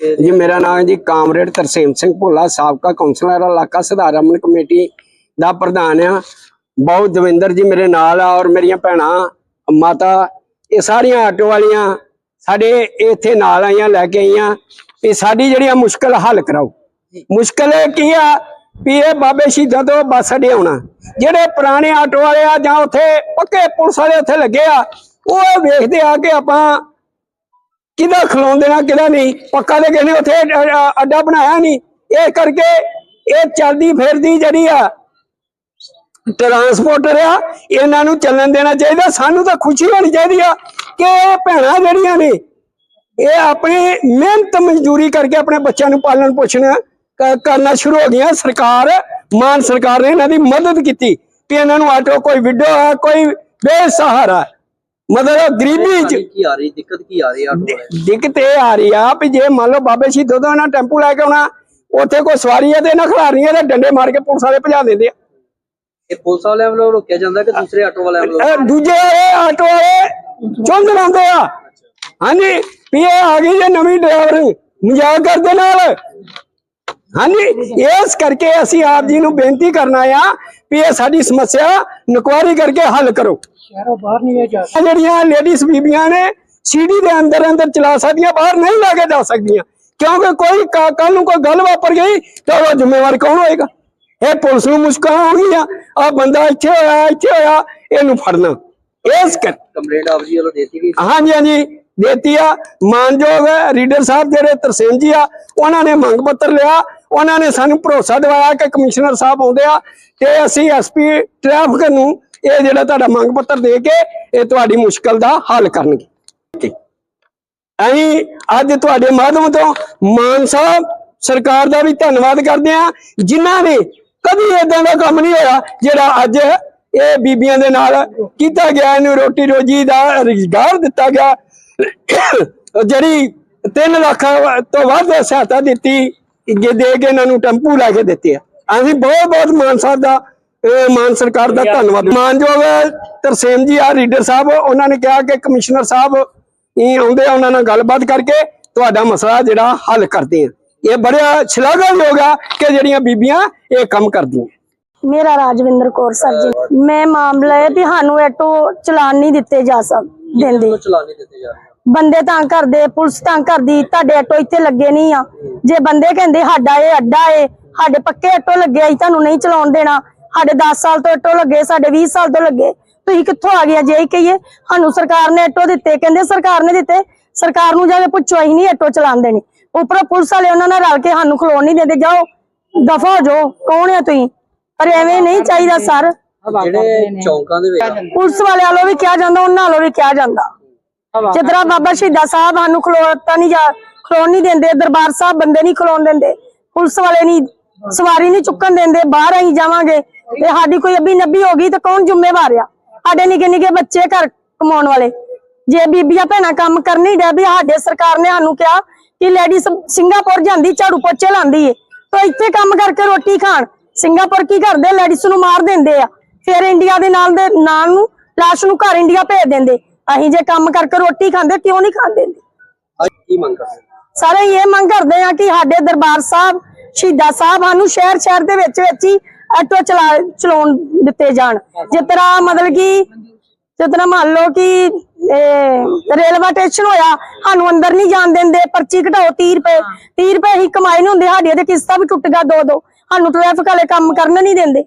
ਜੀ ਮੇਰਾ ਨਾਮ ਹੈ ਜੀ ਕਾਮਰੇਡ ਤਰਸੇਮ ਸਿੰਘ ਭੋਲਾ ਸਾਬਕਾ ਕੌਂਸਲਰ ਇਲਾਕਾ ਸੁਧਾਰ ਅਮਨ ਕਮੇਟੀ ਦਾ ਪ੍ਰਧਾਨ ਆ ਬਹੁਤ ਦਵਿੰਦਰ ਜੀ ਮੇਰੇ ਨਾਲ ਆ ਔਰ ਮੇਰੀਆਂ ਭੈਣਾਂ ਮਾਤਾ ਇਹ ਸਾਰੀਆਂ ਆਟੋ ਵਾਲੀਆਂ ਸਾਡੇ ਇੱਥੇ ਨਾਲ ਆਈਆਂ ਲੈ ਕੇ ਆਈਆਂ। ਵੀ ਸਾਡੀ ਜਿਹੜੀ ਆ ਮੁਸ਼ਕਲ ਹੱਲ ਕਰਾਓ। ਮੁਸ਼ਕਲ ਇਹ ਕੀ ਆ ਵੀ ਇਹ ਬਾਬੇ ਸ਼ਹੀਦਾਂ ਤੋਂ ਬੱਸ ਅੱਡੇ ਆਉਣਾ। ਜਿਹੜੇ ਪੁਰਾਣੇ ਆਟੋ ਵਾਲੇ ਆ ਜਾਂ ਉੱਥੇ ਪੱਕੇ ਪੁਲਿਸ ਵਾਲੇ ਉੱਥੇ ਲੱਗੇ ਆ ਉਹ ਇਹ ਵੇਖਦੇ ਆ ਕਿ ਆਪਾਂ ਕਿਹਦਾ ਖਲੋਣ ਦੇਣਾ ਕਿਹਦਾ ਨਹੀਂ? ਪੱਕਾ ਦੇ ਕਿਸੇ ਉੱਥੇ ਅੱਡਾ ਬਣਾਇਆ ਨਹੀਂ। ਇਹ ਕਰਕੇ ਇਹ ਚੱਲਦੀ ਫਿਰਦੀ ਜਿਹੜੀ ਆ ਟਰਾਂਸਪੋਰਟਰ ਆ, ਇਹਨਾਂ ਨੂੰ ਚੱਲਣ ਦੇਣਾ ਚਾਹੀਦਾ। ਸਾਨੂੰ ਤਾਂ ਖੁਸ਼ੀ ਹੋਣੀ ਚਾਹੀਦੀ ਆ ਕਿ ਇਹ ਭੈਣਾਂ ਜਿਹੜੀਆਂ ਨੇ, ਇਹ ਆਪਣੀ ਮਿਹਨਤ ਮਜ਼ਦੂਰੀ ਕਰਕੇ ਆਪਣੇ ਬੱਚਿਆਂ ਨੂੰ ਪਾਲਣ ਪੋਸ਼ਣ ਕਰਨਾ ਸ਼ੁਰੂ ਹੋ ਗਈਆਂ। ਸਰਕਾਰ, ਮਾਨ ਸਰਕਾਰ ਨੇ ਇਹਨਾਂ ਦੀ ਮਦਦ ਕੀਤੀ ਕਿ ਇਹਨਾਂ ਨੂੰ ਆਟੋ, ਕੋਈ ਵਿਡੋ ਆ, ਕੋਈ ਬੇਸਹਾਰਾ। ਮਤਲਬ ਗਰੀਬੀ ਚ ਕੀ ਆ ਰਹੀ ਦਿੱਕਤ ਕੀ ਆ ਰਹੀ ਆ ਆਟੋ ਵਾਲੇ ਦਿੱਕਤ ਇਹ ਆ ਰਹੀ ਆ ਵੀ ਜੇ ਮੰਨ ਲਓ ਬਾਬੇ ਸ਼ਹੀਦ ਤੋਂ ਨਾ ਟੈਂਪੂ ਲੈ ਕੇ ਆਉਣਾ ਉੱਥੇ ਕੋਈ ਸਵਾਰੀ ਹੈ ਤੇ ਨਾ ਖਿਲਾਰੀ ਹੈ ਤੇ ਡੰਡੇ ਮਾਰ ਕੇ ਪੁਲਿਸ ਵਾਲੇ ਭਜਾ ਦਿੰਦੇ ਆ। ਇਹ ਪੁਲਿਸ ਵਾਲਿਆਂ ਵੱਲੋਂ ਰੋਕਿਆ ਜਾਂਦਾ ਕਿ ਦੂਸਰੇ ਆਟੋ ਵਾਲਿਆਂ ਵੱਲੋਂ? ਦੂਜੇ ਵਾਲੇ ਆਟੋ ਵਾਲੇ ਚੁੰਝ ਲਾਉਂਦੇ ਆ। ਹਾਂਜੀ ਵੀ ਇਹ ਆ ਗਈ ਜੇ ਨਵੀਂ ਡਰਾਈਵਰ ਮਜ਼ਾਕ ਕਰਦੇ ਨਾਲ। ਹਾਂਜੀ ਇਸ ਕਰਕੇ ਅਸੀਂ ਆਪ ਜੀ ਨੂੰ ਬੇਨਤੀ ਕਰਨਾ ਆ ਵੀ ਇਹ ਸਾਡੀ ਸਮੱਸਿਆ ਨਕਵਾਰੀ ਕਰਕੇ ਹੱਲ ਕਰੋ। ਸ਼ਹਿਰੋਂ ਬਾਹਰ ਨਹੀਂ ਜਾ ਜਿਹੜੀਆਂ ਲੇਡੀਜ਼ ਬੀਬੀਆਂ ਨੇ ਸੀਡੀ ਦੇ ਅੰਦਰ ਅੰਦਰ ਚਲਾ ਸਕਦੀਆਂ ਬਾਹਰ ਨਹੀਂ ਲੈ ਕੇ ਜਾ ਸਕਦੀਆਂ। ਕਿਉਂਕਿ ਕੋਈ ਕੱਲ ਨੂੰ ਕੋਈ ਗੱਲ ਵਾਪਰ ਗਈ ਤਾਂ ਉਹਦਾ ਜ਼ਿੰਮੇਵਾਰ ਕੌਣ ਹੋਏਗਾ? ਇਹ ਪੁਲਿਸ ਨੂੰ ਮੁਸ਼ਕਲ ਹੋ ਗਈ ਆ ਆ ਬੰਦਾ ਇੱਥੇ ਹੋਇਆ ਇੱਥੇ ਹੋਇਆ ਇਹਨੂੰ ਫੜਨਾ। ਇਸ ਕਰ ਕੰਪਲੇਂਟ ਆਪ ਜੀ ਵੱਲੋਂ ਦੇਤੀ ਗਈ ਹਾਂਜੀ ਹਾਂਜੀ। ਦੇਤੀ ਆ। ਮਾਨਯੋਗ ਰੀਡਰ ਸਾਹਿਬ ਜਿਹੜੇ ਤਰਸੇਮ ਜੀ ਆ ਉਹਨਾਂ ਨੇ ਮੰਗ ਪੱਤਰ ਲਿਆ। ਉਹਨਾਂ ਨੇ ਸਾਨੂੰ ਭਰੋਸਾ ਦਿਵਾਇਆ ਕਿ ਕਮਿਸ਼ਨਰ ਸਾਹਿਬ ਆਉਂਦੇ ਆ ਤੇ ਅਸੀਂ ਐਸਪੀ ਟ੍ਰੈਫਿਕ ਨੂੰ ਇਹ ਜਿਹੜਾ ਤੁਹਾਡਾ ਮੰਗ ਪੱਤਰ ਦੇ ਕੇ ਇਹ ਤੁਹਾਡੀ ਮੁਸ਼ਕਲ ਦਾ ਹੱਲ ਕਰਨਗੇ। ਅਸੀਂ ਅੱਜ ਤੁਹਾਡੇ ਮਾਧਿਅਮ ਤੋਂ ਮਾਨ ਸਾਹਿਬ ਸਰਕਾਰ ਦਾ ਵੀ ਧੰਨਵਾਦ ਕਰਦੇ ਆ ਜਿਨ੍ਹਾਂ ਨੇ ਕਦੀ ਇਦਾਂ ਦਾ ਕੰਮ ਨਹੀਂ ਹੋਇਆ ਜਿਹੜਾ ਅੱਜ ਇਹ ਬੀਬੀਆਂ ਦੇ ਨਾਲ ਕੀਤਾ ਗਿਆ, ਇਹਨੂੰ ਰੋਟੀ ਰੋਜੀ ਦਾ ਰੁਜ਼ਗਾਰ ਦਿੱਤਾ ਗਿਆ। ਜਿਹੜੀ 3 ਲੱਖ ਤੋਂ ਵੱਧ ਸਹਾਇਤਾ ਦਿੱਤੀ ਜੇ ਦੇ ਕੇ ਇਹਨਾਂ ਨੂੰ ਟੈਂਪੂ ਲੈ ਕੇ ਦਿੱਤੇ ਆ। ਅਸੀਂ ਬਹੁਤ ਬਹੁਤ ਮਾਨ ਸਾਹਿਬ ਦਾ ਮਾਨ ਸਰਕਾਰ ਦਾ ਧੰਨਵਾਦ। ਮਾਨਯੋਗ ਤਰਸੇਮ ਜੀ ਆ ਰੀਡਰ ਸਾਹਿਬ ਉਹਨਾਂ ਨੇ ਕਿਹਾ ਕਿ ਕਮਿਸ਼ਨਰ ਸਾਹਿਬ ਇਹ ਆਉਂਦੇ ਆ ਉਹਨਾਂ ਨਾਲ ਗੱਲਬਾਤ ਕਰਕੇ ਤੁਹਾਡਾ ਮਸਲਾ ਜਿਹੜਾ ਹੱਲ ਕਰਦੇ ਆ। ਇਹ ਬੜਾ ਸ਼ਲਾਘਾਯੋਗ ਆ ਕਿ ਜਿਹੜੀਆਂ ਬੀਬੀਆਂ ਇਹ ਕੰਮ ਕਰਦੀਆਂ। ਮੇਰਾ ਰਾਜਵਿੰਦਰ ਕੌਰ ਸਰ ਜੀ ਮੈਂ ਮਾਮਲਾ ਹੈ ਵੀ ਸਾਨੂੰ ਆਟੋ ਚਲਾਨ ਨਹੀਂ ਦਿੱਤੇ ਜਾ ਸਕ ਦਿੰਦੇ। ਚਲਾਣੇ ਦਿੱਤੇ ਜਾ। ਬੰਦੇ ਤਾਂ ਕਰਦੇ ਪੁਲਿਸ ਤਾਂ ਕਰਦੀ ਤੁਹਾਡੇ ਆਟੋ ਇੱਥੇ ਲੱਗੇ ਨਹੀਂ ਆ। ਜੇ ਬੰਦੇ ਕਹਿੰਦੇ ਸਾਡਾ ਇਹ ਅੱਡਾ ਏ ਸਾਡੇ ਪੱਕੇ ਆਟੋ ਲੱਗੇ ਅਸੀਂ ਤੁਹਾਨੂੰ ਨਹੀਂ ਚਲਾਉਣ ਦੇਣਾ। ਸਾਡੇ 10 ਸਾਲ ਤੋਂ ਆਟੋ ਲੱਗੇ ਸਾਡੇ 20 ਸਾਲ ਤੋਂ ਲੱਗੇ। ਤੁਸੀਂ ਕਿੱਥੋਂ ਆ ਗਿਆ ਜੇ ਇਹ ਕਹੀਏ ਸਾਨੂੰ ਸਰਕਾਰ ਨੇ ਆਟੋ ਦਿੱਤੇ ਕਹਿੰਦੇ ਸਰਕਾਰ ਨੇ ਦਿੱਤੇ ਸਰਕਾਰ ਨੂੰ ਜਾ ਕੇ ਪੁੱਛੋ ਅਸੀਂ ਨਹੀਂ ਆਟੋ ਚਲਾਉਂਦੇ ਨੇ ਉੱਪਰੋਂ ਪੁਲਿਸ ਵਾਲੇ ਉਹਨਾਂ ਨਾਲ ਰਲ ਕੇ ਸਾਨੂੰ ਖਲੋਣ ਨਹੀਂ ਦਿੰਦੇ ਜਾਓ ਦਫਾ ਹੋ ਜਾਓ ਕੌਣ ਹੈ ਤੁਸੀਂ? ਪਰ ਐਵੇਂ ਨਹੀਂ ਚਾਹੀਦਾ ਸਰ। ਜਿਹੜੇ ਚੌਂਕਾਂ ਦੇ ਵਿੱਚ ਪੁਲਿਸ ਵਾਲਿਆਂ ਵੱਲੋਂ ਵੀ ਕਿਹਾ ਜਾਂਦਾ ਉਹਨਾਂ ਵੱਲੋਂ ਵੀ ਕਿਹਾ ਜਾਂਦਾ। ਜਿਦਰਾ ਬਾਬਾ ਸ਼ਹੀਦਾ ਸਾਹਿਬ ਸਾਨੂੰ ਖਲੋਤਾ ਨਹੀਂ ਜਾ ਖਲੋਣ ਨਹੀਂ ਦਿੰਦੇ, ਦਰਬਾਰ ਸਾਹਿਬ ਬੰਦੇ ਨਹੀਂ ਖਲੋਣ ਦਿੰਦੇ, ਪੁਲਿਸ ਵਾਲੇ ਨਹੀਂ, ਸਵਾਰੀ ਨਹੀਂ ਚੁੱਕਣ ਦਿੰਦੇ, ਬਾਹਰ ਅਸੀਂ ਜਾਵਾਂਗੇ ਤੇ ਸਾਡੀ ਕੋਈ ਅੱਬੀ ਨੱਬੀ ਹੋ ਗਈ ਤਾਂ ਕੌਣ ਜ਼ਿੰਮੇਵਾਰ ਆ? ਸਾਡੇ ਨਿੱਕੇ ਨਿੱਕੇ ਬੱਚੇ ਘਰ ਕਮਾਉਣ ਵਾਲੇ। ਜੇ ਬੀਬੀਆਂ ਭੈਣਾਂ ਕੰਮ ਕਰਨੀ ਡੈ ਵੀ ਸਾਡੇ ਸਰਕਾਰ ਨੇ ਸਾਨੂੰ ਕਿਹਾ ਕਿ ਲੇਡੀਜ਼ ਸਿੰਗਾਪੁਰ ਜਾਂਦੀ, ਝਾੜੂ ਪੋਚੇ ਲਾਉਂਦੀ ਏ। ਤਾਂ ਇੱਥੇ ਕੰਮ ਕਰਕੇ ਰੋਟੀ ਖਾਣ। ਸਿੰਗਾਪੁਰ ਕੀ ਕਰਦੇ? ਲੇਡੀਜ਼ ਨੂੰ ਮਾਰ ਦਿੰਦੇ ਆ। ਫਿਰ ਇੰਡੀਆ ਦੇ ਨਾਲ ਦੇ ਨਾਲ ਨੂੰ ਲਾਸ਼ ਨੂੰ ਘਰ ਇੰਡੀਆ ਭੇਜ ਦਿੰਦੇ। ਅਸੀਂ ਜੇ ਕੰਮ ਕਰਕੇ ਰੋਟੀ ਖਾਂਦੇ ਕਿਉਂ ਨਹੀਂ ਖਾਂਦੇ? ਅੱਜ ਕੀ ਮੰਗ ਕਰਦੇ? ਸਾਰੇ ਇਹ ਮੰਗ ਕਰਦੇ ਆ ਕਿ ਸਾਡੇ ਦਰਬਾਰ ਸਾਹਿਬ ਸ਼ਹੀਦਾਂ ਸਾਹਿਬ ਸਾਨੂੰ ਸ਼ਹਿਰ ਸ਼ਹਿਰ ਦੇ ਵਿੱਚ ਵਿੱਚ ਹੀ ਆਟੋ ਚਲਾ ਚਲਾਉਣ ਦਿੱਤੇ ਜਾਣ। ਜਿਸ ਤਰ੍ਹਾਂ ਮਤਲਬ ਕਿ ਜਿਸ ਤਰ੍ਹਾਂ ਮੰਨ ਲਓ ਕਿ ਰੇਲਵੇ ਸਟੇਸ਼ਨ ਹੋਇਆ ਸਾਨੂੰ ਅੰਦਰ ਨਹੀਂ ਜਾਣ ਦਿੰਦੇ ਪਰਚੀ ਘਟਾਓ 30 ਰੁਪਏ। 30 ਰੁਪਏ ਹੀ ਕਮਾਈ ਨਹੀਂ ਹੁੰਦੇ ਸਾਡੀਆਂ ਤੇ ਕਿਸ਼ਤਾਂ ਵੀ ਟੁੱਟ ਗਿਆ ਦੋ ਦੋ ਸਾਨੂੰ ਟ੍ਰੈਫਿਕ ਵਾਲੇ ਕੰਮ ਕਰਨ ਨਹੀਂ ਦਿੰਦੇ।